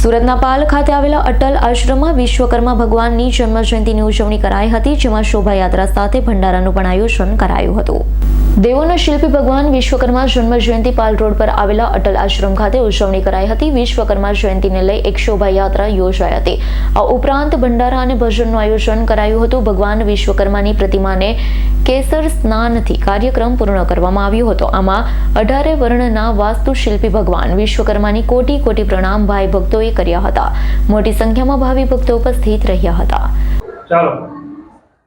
સુરતના પાલ ખાતે આવેલા અટલ આશ્રમમાં વિશ્વકર્મા ભગવાનની જન્મજયંતિની ઉજવણી કરાઈ હતી, જેમાં શોભાયાત્રા સાથે ભંડારાનું પણ આયોજન કરાયું હતું. દેવોના શિલ્પી ભગવાન વિશ્વકર્મા જન્મ જયંતિ પાલ રોડ પર આવેલા અટલ આશ્રમ ખાતે ઉજવણી કરાઈ હતી. વિશ્વકર્મા જયંતિને લઈ એક શોભાયાત્રા યોજાઈ હતી. આ ઉપરાંત ભંડારા અને ભજનનું આયોજન કરાયું હતું. ભગવાન વિશ્વકર્માની પ્રતિમાને કેસર સ્નાનથી કાર્યક્રમ પૂર્ણ કરવામાં આવ્યો હતો. આમાં અઢારે વર્ણના વાસ્તુશિલ્પી ભગવાન વિશ્વકર્માની કોટી કોટી પ્રણામ ભાઈ ભક્તોએ કર્યા હતા. મોટી સંખ્યામાં ભાવિ ભક્તો ઉપસ્થિત રહ્યા હતા. ચાલો.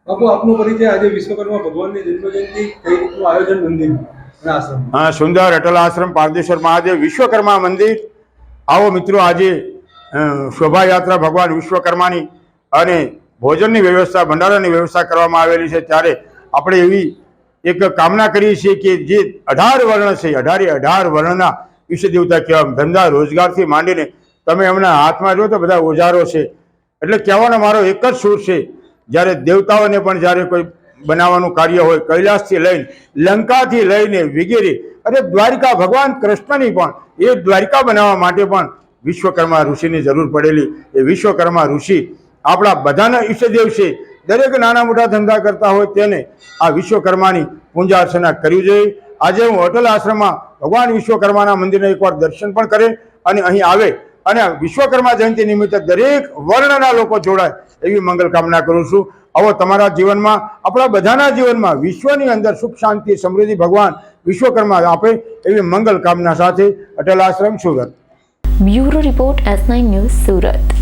બાપુ, આપનો પરિચય આજે વિશ્વકર્મા ભગવાનની જન્મજયંતિ કઈ રીતનું આયોજન મંદિર હા, સુંદર અટલ આશ્રમ, પારદેશ્વર મહાદેવ, વિશ્વકર્મા મંદિર. આવો મિત્રો, આજે શોભાયાત્રા ભગવાન વિશ્વકર્માની અને ભોજનની વ્યવસ્થા, ભંડારાની વ્યવસ્થા કરવામાં આવેલી છે. ત્યારે આપણે એવી એક કામના કરીએ છીએ કે જે અઢાર વર્ણ છે, અઢારે અઢાર વર્ણના ઈષ્ટ દેવતા કહેવા ધંધા રોજગારથી માંડીને તમે એમના હાથમાં જો તો બધા ઓજારો છે. એટલે કહેવાનો મારો એક જ સૂર છે જ્યારે દેવતાઓને પણ જ્યારે કોઈ બનાવવાનું કાર્ય હોય કૈલાસથી લઈને લંકાથી લઈને વગેરે, અરે દ્વારિકા ભગવાન કૃષ્ણની પણ, એ દ્વારિકા બનાવવા માટે પણ વિશ્વકર્મા ઋષિની જરૂર પડેલી. એ વિશ્વકર્મા ઋષિ આપણા બધાના ઈષ્ટદેવ છે. દરેક નાના મોટા ધંધા કરતા હોય તેને આ વિશ્વકર્માની પૂજા અર્ચના કરવી જોઈએ. આજે હું અટલ આશ્રમમાં ભગવાન વિશ્વકર્માના મંદિરને એકવાર દર્શન પણ કરે અને અહીં આવે. અને વિશ્વકર્મા જયંતિ નિમિત્તે દરેક વર્ણના લોકો જોડાય એવી મંગલ કામના કરું છું. આવો તમારા જીવનમાં, આપણા બધાના જીવનમાં વિશ્વની અંદર સુખ, શાંતિ, સમૃદ્ધિ ભગવાન વિશ્વકર્મા આપે એવી મંગલ કામના સાથે Atal Ashram Surat. Bureau report S news Surat.